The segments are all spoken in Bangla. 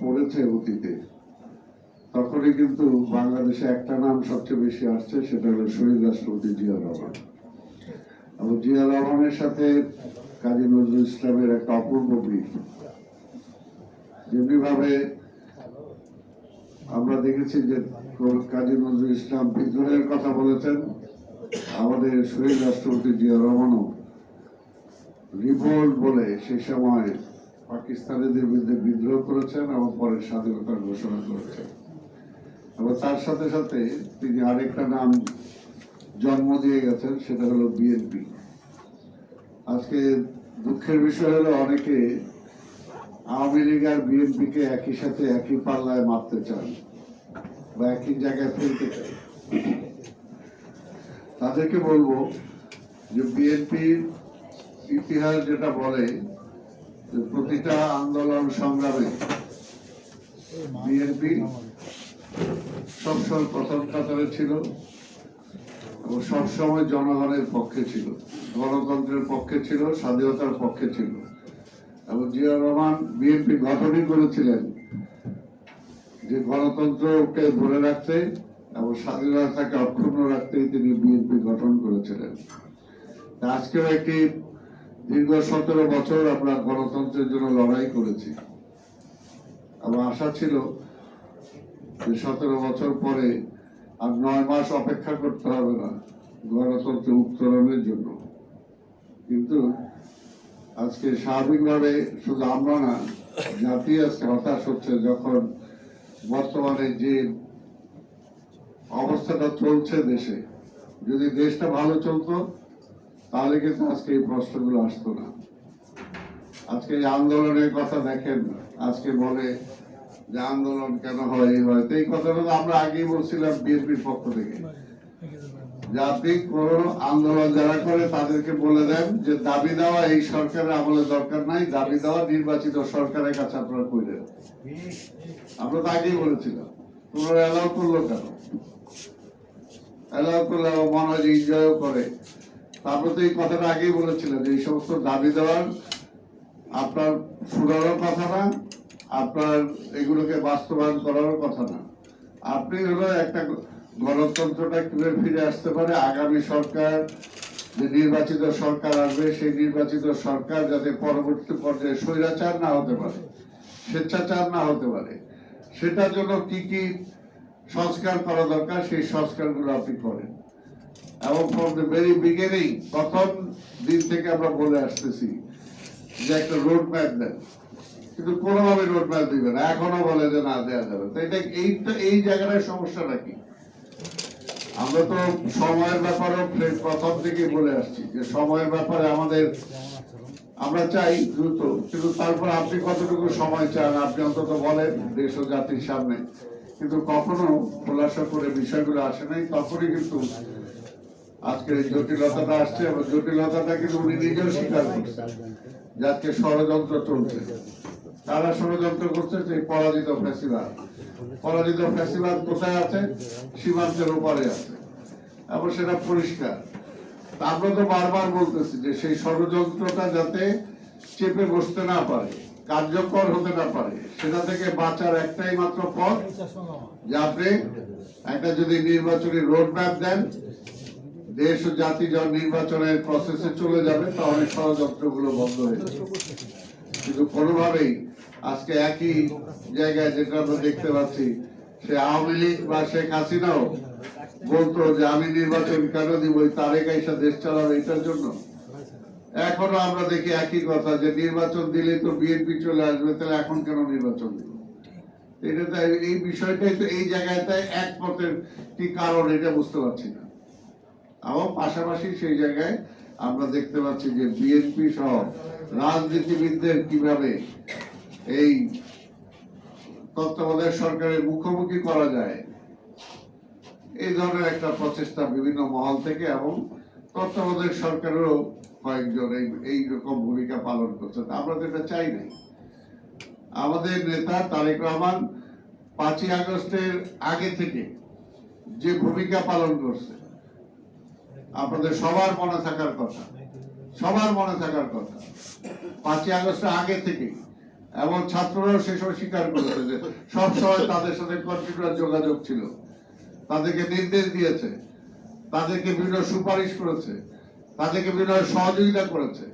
পড়েছে অতীতে। তখনই কিন্তু বাংলাদেশে একটা নাম সবচেয়ে বেশি আসছে, সেটা হলো শহীদ রাষ্ট্রপতি জিয়া রহমান। এবং জিয়া রহমানের সাথে কাজী নজরুল ইসলামের একটা অপূর্ব মিল। যেমনি ভাবে আমরা দেখেছি যে কাজী নজরুল ইসলাম বিদ্রোহের কথা বলেছেন, আমাদের শহীদ রাষ্ট্রপতি জিয়া রহমানও রিভোল্ট বলে সেই সময় পাকিস্তানিদের বিরুদ্ধে বিদ্রোহ করেছেন এবং পরে স্বাধীনতার ঘোষণা করেছেন। এবং তার সাথে সাথে তিনি আরেকটা নাম জন্ম দিয়ে গেছেন, সেটা হলো বিএনপি। আজকে দুঃখের বিষয় হলো, অনেকে আওয়ামী লীগ আর বিএনপি কে একই সাথে একই পাল্লায় মারতে চান বা একই জায়গায় ফেলতে চান। তাদেরকে বলব যে বিএনপির ইতিহাস যেটা বলে প্রতিটা আন্দোলন সংগ্রামে বিএনপি সবসময় প্রথম কাতারে ছিল এবং সবসময় জনগণের পক্ষে ছিল, গণতন্ত্রের পক্ষে ছিল, স্বাধীনতার পক্ষে ছিল। এবং জিয়া রহমান বিএনপি গঠনই করেছিলেন যে গণতন্ত্রকে ধরে রাখতে এবং স্বাধীনতাকে অক্ষুণ্ণ রাখতেই তিনি বিএনপি গঠন করেছিলেন। আজকেও একটি দীর্ঘ সতেরো বছর আমরা গণতন্ত্রের জন্য লড়াই করেছি। আমার আশা ছিল যে সতেরো বছর পরে আর নয় মাস অপেক্ষা করতে হবে না গণতন্ত্র উত্তরণের জন্য। কিন্তু আজকে স্বাভাবিকভাবে শুধু আমরা না জাতি আজকে হতাশ হচ্ছে যখন বর্তমানে যে অবস্থাটা চলছে দেশে, যদি দেশটা ভালো চলতো তাহলে কিন্তু আজকে এই প্রশ্নগুলো আসতো না। আজকে এই আন্দোলনের কথা দেখেন, আজকে বলে যে আন্দোলন কেন হয়, এই হয়। তো এই কথাটা তো আমরা আগেই বলছিলাম বিএনপির পক্ষ থেকে। যে আপনি কোন আন্দোলন যারা করে তাদেরকে বলে দেন যে দাবি দেওয়া এই সরকারের আমলে দরকার নাই, দাবি দেওয়া নির্বাচিত সরকারের কাছে আপনারা কইলেন আমরা তো আগেই বলেছিলাম, তোমরা অ্যালাউ করল কেন? অ্যালাউ করলে মনে হয় যে এনজয়ও করে। তারপরে তো এই কথাটা আগেই বলেছিলেন, এই সমস্ত দাবি দেওয়ার আপনার শুনারও কথা না, আপনার এগুলোকে বাস্তবায়ন করারও কথা না। আপনি হলো একটা গণতন্ত্রটা কীভাবে ফিরে আসতে পারে? আগামী সরকার, যে নির্বাচিত সরকার আসবে, সেই নির্বাচিত সরকার যাতে পরবর্তী পর্যায়ে স্বৈরাচার না হতে পারে, স্বেচ্ছাচার না হতে পারে, সেটার জন্য কি কি সংস্কার করা দরকার, সেই সংস্কারগুলো আপনি করেন। এবং ফ্রম দ্য ভেরি বিগিনিং প্রথম দিন থেকে আমরা বলে আসতেছি যে একটা রোড ম্যাপ দেন কিন্তু কোনোভাবে রোড ম্যাপ দিবে না, এখনও বলে যে না দেওয়া যাবে তো এটা এই তো এই জায়গাটায় সমস্যাটা কি? আমরা তো সময়ের ব্যাপারেও প্রথম থেকেই বলে আসছি যে সময়ের ব্যাপারে আমাদের আমরা চাই দ্রুত, কিন্তু তারপর আপনি কতটুকু সময় চান, আপনি অন্তত বলেন দেশ ও জাতির সামনে। কিন্তু কখনো খোলাসা করে বিষয়গুলো আসে নাই, তখনই কিন্তু আজকের এই জটিলতাটা আসছে, এবং জটিলতাটা কিন্তু উনি নিজেও স্বীকার করছেন যে আজকে ষড়যন্ত্র চলছে। তারা ষড়যন্ত্র করছে? যে পরাজিত ফ্যাসিবাদ। পরাজিত ফ্যাসিবাদ কোথায় আছে? সীমান্তের উপরে আছে। এবং সেটা পরিষ্কার। আমরা তো বারবার বলতেছি যে সেই ষড়যন্ত্রটা যাতে চেপে বসতে না পারে, কার্যকর হতে না পারে, সেটা থেকে বাঁচার একটাই মাত্র পথ যে আপনি একটা যদি নির্বাচনী রোড ম্যাপ দেন দেশ ও জাতি যখন নির্বাচনের প্রসেসে চলে যাবে, তাহলে ষড়যন্ত্রগুলো বন্ধ হয়ে যাবে। কিন্তু কোনোভাবেই আজকে একই জায়গায় যেটা আমরা দেখতে পাচ্ছি, সে আওয়ামী লীগ বা শেখ হাসিনাও বলতো যে, আমি নির্বাচন কেন দিব? ওই তারেক আইসা দেশ চালাবে এটার জন্য? এখনও আমরা দেখি একই কথা, যে নির্বাচন দিলে তো বিএনপি চলে আসবে, তাহলে এখন কেন নির্বাচন দিব? এটা এই বিষয়টাই তো এই জায়গাটায় এক পথের কি কারণ, এটা বুঝতে পারছি না। এবং পাশাপাশি সেই জায়গায় আমরা দেখতে পাচ্ছি যে বিএনপি সহ রাজনীতিবিদদের কীভাবে এই তত্ত্বাবধায়ক সরকারের মুখোমুখি করা যায়, এই ধরনের একটা প্রচেষ্টা বিভিন্ন মহল থেকে এবং তত্ত্বাবধায়ক সরকারেরও কয়েকজন এই এই রকম ভূমিকা পালন করছে। আমরা তো এটা চাই নাই। আমাদের নেতা তারেক রহমান পাঁচই আগস্টের আগে থেকে যে ভূমিকা পালন করছে আপনাদের সবার মনে থাকার কথা। সবার মনে থাকার কথা। পাঁচই আগস্টের আগে থেকে এবং ছাত্ররাও সে সময় স্বীকার করেছে যে সবসময় তাদের সাথে কন্টিনিউয়াস যোগাযোগ ছিল। তাদেরকে নির্দেশ দিয়েছে। তাদেরকে বিভিন্ন সুপারিশ করেছে। তাদেরকে বিভিন্ন সহযোগিতা করেছে।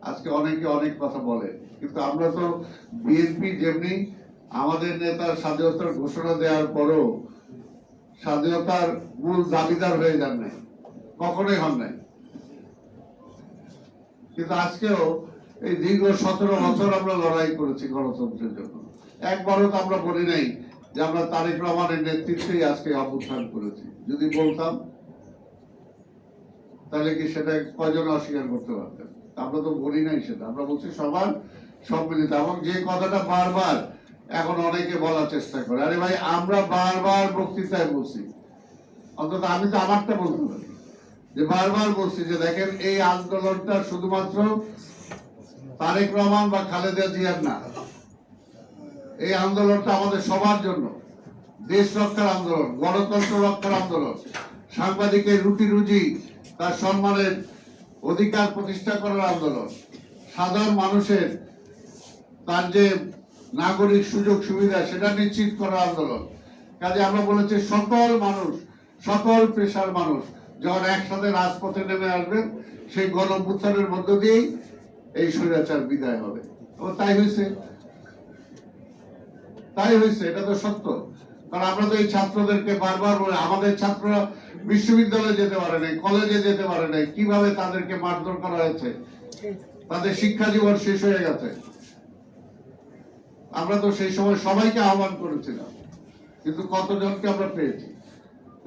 আজকে অনেকে অনেক কথা বলে। কিন্তু আমরা তো বিএনপি যেমনি আমাদের নেতার স্বাধীনতার ঘোষণা দেওয়ার পরও স্বাধীনতার মূল দাবিদার হয়ে যান নাই। কখনোই হন নাই। কিন্তু আজকেও এই দীর্ঘ সতেরো বছর আমরা লড়াই করেছি গণতন্ত্রের জন্য। একবারও তো আমরা বলি নাই যে আমরা তারেক রহমানের নেতৃত্বেই আজকে অবস্থান করেছি। যদি বলতাম, তাহলে কি সেটা কয়জন অস্বীকার করতে পারতেন? আমরা তো বলি নাই সেটা। আমরা বলছি সবার সম্মিলিত। এবং যে কথাটা বারবার এখন অনেকে বলার চেষ্টা করে, আরে ভাই, আমরা বারবার বক্তৃতায় বলছি। অন্তত আমি তো আমারটা বলতে পারি। যে বারবার বলছি যে দেখেন, এই আন্দোলনটা শুধুমাত্র তারেক রহমান বা খালেদা জিয়ার না। এই আন্দোলনটা আমাদের সবার জন্য। দেশ রক্ষার আন্দোলন, গণতন্ত্র রক্ষার আন্দোলন। সাংবাদিকের রুটি রুজি তার সম্মানের অধিকার প্রতিষ্ঠা করার আন্দোলন। সাধারণ মানুষের তার যে নাগরিক সুযোগ সুবিধা, সেটা নিশ্চিত করার আন্দোলন। কাজে আমরা বলেছি সকল মানুষ, সকল পেশার মানুষ যখন একসাথে রাজপথে নেমে আসবেন, সেই গণপুত্থানের মধ্য দিয়েই এই স্বৈরাচার বিদায় হবে। তাই হয়েছে। তাই হয়েছে, এটা তো সত্য। কারণ আমরা তো এই ছাত্রদেরকে বারবার বলে, আমাদের ছাত্ররা বিশ্ববিদ্যালয়ে যেতে পারে নাই, কলেজে যেতে পারে নাই, কীভাবে তাদেরকে মারধর করা হয়েছে? তাদের শিক্ষা জীবন শেষ হয়ে গেছে। আমরা তো সেই সময় সবাইকে আহ্বান করেছিলাম, কিন্তু কতজনকে আমরা পেয়েছি?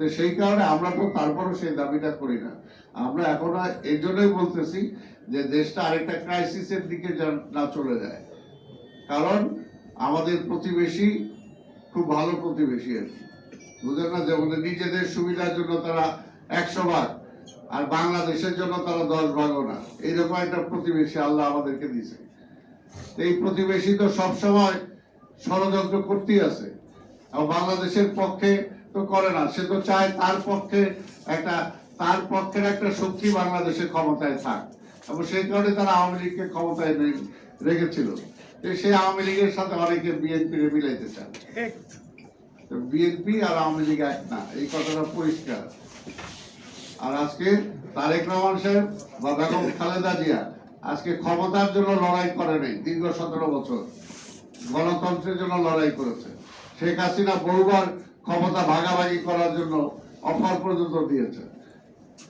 তো সেই কারণে আমরা তো তারপরও সেই দাবিটা করি না। আমরা এখন এই জন্যই বলতেছি যে দেশটা আরেকটা ক্রাইসিসের দিকে না চলে যায়। কারণ আমাদের প্রতিবেশী খুব ভালো প্রতিবেশী আর কি। বুঝলেন না? যেমন নিজেদের সুবিধার জন্য তারা একশো ভাগ আর বাংলাদেশের জন্য তারা দশ ভাগও না। এইরকম একটা প্রতিবেশী আল্লাহ আমাদেরকে দিছে এই প্রতিবেশী তো সবসময় ষড়যন্ত্র করতেই আছে। আর বাংলাদেশের পক্ষে তো করে না, সে তো চায় তার পক্ষে একটা, তার পক্ষের একটা শক্তি বাংলাদেশের ক্ষমতায় থাক। এবং সেই কারণে তারা আওয়ামী লীগকে ক্ষমতায় রেখেছিল। সেই আওয়ামী লীগের সাথে অনেকে বিএনপি মিলাইতে চান। বিএনপি আর আওয়ামী লীগ এক না, এই কথাটা পরিষ্কার। আর আজকে তারেক রহমান সাহেব বা বেগম খালেদা জিয়া আজকে ক্ষমতার জন্য লড়াই করে নাই, দীর্ঘ সতেরো বছর। গণতন্ত্রের জন্য লড়াই করেছে। শেখ হাসিনা বহুবার ক্ষমতা ভাগাভাগি করার জন্য অফার পর্যন্ত দিয়েছে।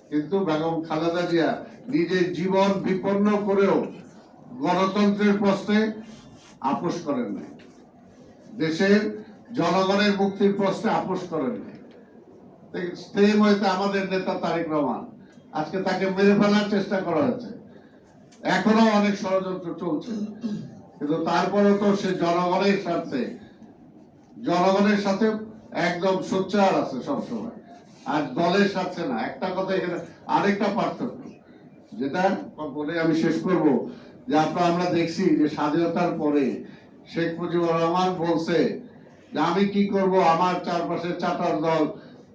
কিন্তু বেগম খালেদা জিয়া নিজের জীবন বিপন্ন করেও গণতন্ত্রের প্রশ্নে আপোষ করেন নাই। দেশের জনগণের মুক্তির প্রশ্নে আপোষ করেন নাই। হয়তো আমাদের নেতা তারেক রহমান। আজকে তাকে মেরে ফেলার চেষ্টা করা হয়েছে। এখনও অনেক ষড়যন্ত্র চলছে। কিন্তু তারপরে তো সে জনগণের স্বার্থে, জনগণের সাথে একদম সোচ্চার আছে সবসময়। আর দলের সাথে না, একটা কথা এখানে, আরেকটা পার্থক্য। যেটা বলে আমি শেষ করব, যে আপনারা, আমরা দেখছি যে স্বাধীনতার পরে শেখ মুজিবুর রহমান বলছে যে আমি কি করব, আমার চারপাশে চাটার দল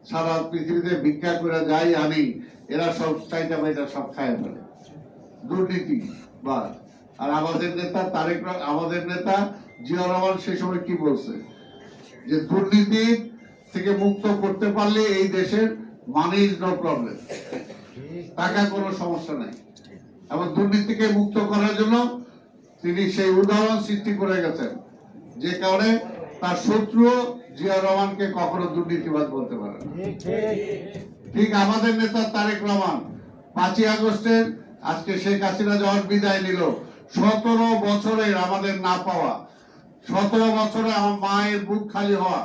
সারা পৃথিবীতে ভিক্ষা করে যাই আনি এরা সব চাইটা বাইটা সব খায় ফেলে দুর্নীতি বা আর আমাদের নেতা তারেক আমাদের নেতা জিয়া রহমান সেই সময় কি বলছে? যে দুর্নীতি থেকে মুক্ত করতে পারলে এই দেশের মানি ইজ নো প্রবলেম টাকা কোনো সমস্যা নাই। এবং দুর্নীতিকে মুক্ত করার জন্য তিনি সেই উদাহরণ সৃষ্টি করে গেছেন, যে কারণে তার শত্রু জিয়া রহমানকে কখনো দুর্নীতিবাদ বলতে পারে ঠিক আমাদের নেতা তারেক রহমান পাঁচই আগস্টের আজকে শেখ হাসিনা যখন বিদায় নিল, সতেরো বছরের আমাদের না পাওয়া, সতেরো বছরে আমার মায়ের বুক খালি হওয়া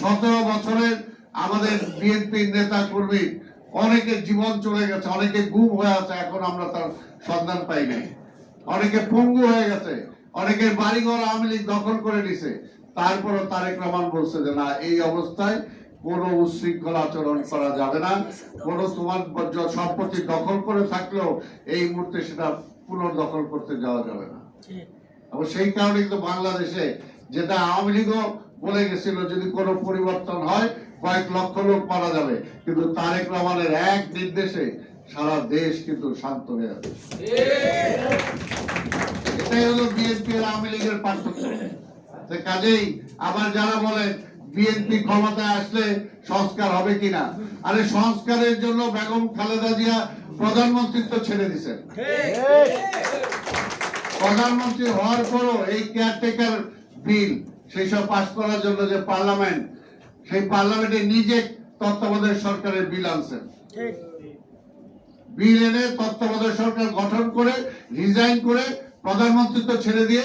সতেরো বছরের আমাদের বিএনপির নেতা কর্মী অনেকের জীবন চলে গেছে অনেকে গুম হয়ে আছে এখন আমরা তার সন্ধান পাই নাই। অনেকে পঙ্গু হয়ে গেছে অনেকের বাড়িঘর আওয়ামী লীগ দখল করে নিছে। তারপরও তারেক রহমান বলছে যে না এই অবস্থায় কোনো উশৃঙ্খল আচরণ করা যাবে না। কোনো তোমার সম্পত্তি দখল করে থাকলেও এই মুহূর্তে সেটা পুনর্দখল করতে যাওয়া যাবে না। এবং সেই কারণে কিন্তু বাংলাদেশে যেটা আওয়ামী লীগও বলে গেছিল যদি কোনো পরিবর্তন হয় কয়েক লক্ষ লোক মারা যাবে। কিন্তু তারেক রহমানের এক নির্দেশে সারা দেশ কিন্তু শান্ত হয়ে আছে। এটাই হলো বিএনপি আর আওয়ামী লীগের পার্থক্য। কাজেই আবার যারা বলেন বিএনপি ক্ষমতায় আসলে সংস্কার হবে কিনা? আরে সংস্কারের জন্য বেগম খালেদা জিয়া প্রধানমন্ত্রিত্ব ছেড়ে দিছেন প্রধানমন্ত্রী হওয়ার পরও এই কেয়ারটেকার বিল সেই সব পাশ করার জন্য যে পার্লামেন্ট সেই পার্লামেন্টে নিজে তত্ত্বাবধায়ক সরকারের বিল আনছেন। বিল এনে তত্ত্বাবধায়ক সরকার গঠন করে রিজাইন করে প্রধানমন্ত্রিত্ব ছেড়ে দিয়ে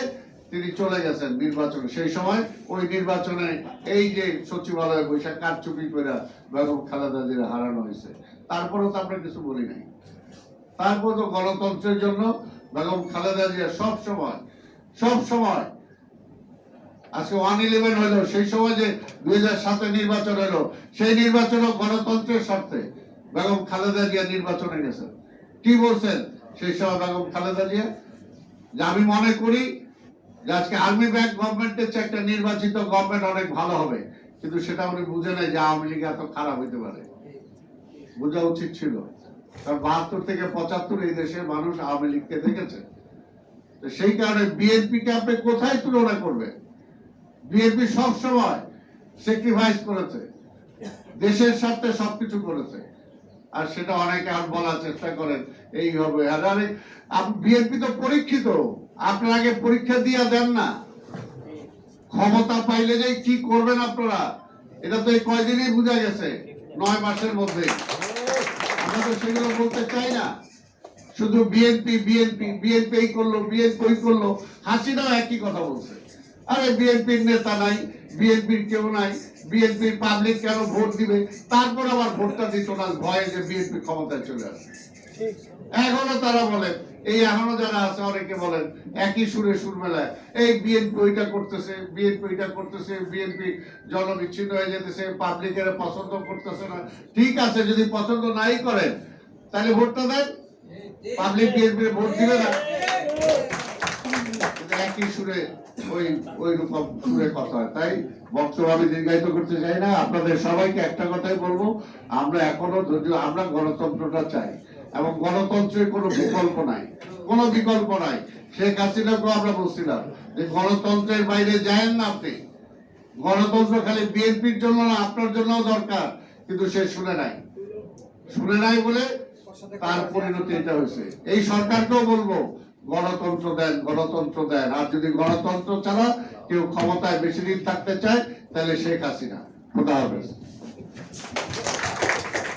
তিনি চলে গেছেন নির্বাচনে। সেই সময় ওই নির্বাচনে এই যে সচিবালয়ে বৈশা কারচুপি করে বেগম খালেদা জিয়া হারানো হয়েছে। তারপরেও তো আমরা কিছু বলি নাই। তারপর তো গণতন্ত্রের জন্য বেগম খালেদা জিয়া সব সময় সব সময় আজকে ওয়ান ইলেভেন হলো, সেই সময় যে দুই সাতে নির্বাচন হলো, সেই নির্বাচনও গণতন্ত্রের স্বার্থে। বেগম খালেদা জিয়া নির্বাচনে গেছেন। কি বলছেন? সেই সময় বেগম খালেদা জিয়া, যে আমি মনে করি যে আজকে আর্মি ব্যাংক গভর্নমেন্টের চেয়ে একটা নির্বাচিত গভর্নমেন্ট অনেক ভালো হবে। কিন্তু সেটা উনি বুঝে নেয় যে আওয়ামী লীগ এত খারাপ হইতে পারে। বোঝা উচিত ছিল। কারণ বাহাত্তর থেকে পঁচাত্তর এই দেশের মানুষ আওয়ামী লীগকে দেখেছে। সেই কারণে বিএনপি কে আপনি কোথায় তুলনা করবেন? বিএনপি সব সময় স্যাক্রিফাইস করেছে। দেশের স্বার্থে সবকিছু করেছে। আর সেটা অনেকে আর বলার চেষ্টা করেন, এই হবে। আরে বিএনপি তো পরীক্ষিত। আপনার আগে পরীক্ষা দিয়ে দেন না। ক্ষমতা পাইলে যে কি করবেন আপনারা, এটা তো এই কয়দিনই বোঝা গেছে, নয় মাসের মধ্যে আমরা তো সেগুলো বলতে চাই না। শুধু বিএনপি বিএনপি বিএনপি এই করল, বিএনপি ওই করল। হাসিনাও একই কথা বলছে। আরে বিএনপির নেতা নাই, বিএনপির কেউ নাই বিএনপির পাবলিক কেন ভোট দিবে? তারপর আবার ভোটটা দিত না, ভয়ে যে বিএনপি ক্ষমতায় চলে আসে। এখনও তারা বলেন এই এখনও যারা আছে, অনেকে বলেন, একই সুরে সুর মেলায়, এই বিএনপি ওইটা করতেছে, বিএনপি ওইটা করতেছে, বিএনপি জনবিচ্ছিন্ন হয়ে যেতেছে পাবলিকের পছন্দ করতেছে না। ঠিক আছে, যদি পছন্দ নাই করেন, তাহলে ভোটটা দেন। পাবলিক বিএনপির ভোট দিবে না। একই সুরে ওই ওই রকম সুরে কথা হয়। তাই বক্তব্য আমি দীর্ঘায়িত করতে চাই না, আপনাদের সবাইকে একটা কথাই বলব, আমরা এখনও ধৈর্য আমরা গণতন্ত্রটা চাই, এবং গণতন্ত্রের কোনো বিকল্প নাই, কোনো বিকল্প নাই। শেখ হাসিনাকেও আমরা বলছিলাম যে গণতন্ত্রের বাইরে যায় না আপনি। গণতন্ত্র খালি বিএনপির জন্য না, আপনার জন্যও দরকার, কিন্তু সে শুনে নাই। শুনে নাই বলে তার পরিণতি এটা হয়েছে। এই সরকারকেও বলব গণতন্ত্র দেন গণতন্ত্র দেন। আর যদি গণতন্ত্র ছাড়া কেউ ক্ষমতায় বেশি দিন থাকতে চায়, তাহলে শেখ হাসিনা। খোদা হাফেজ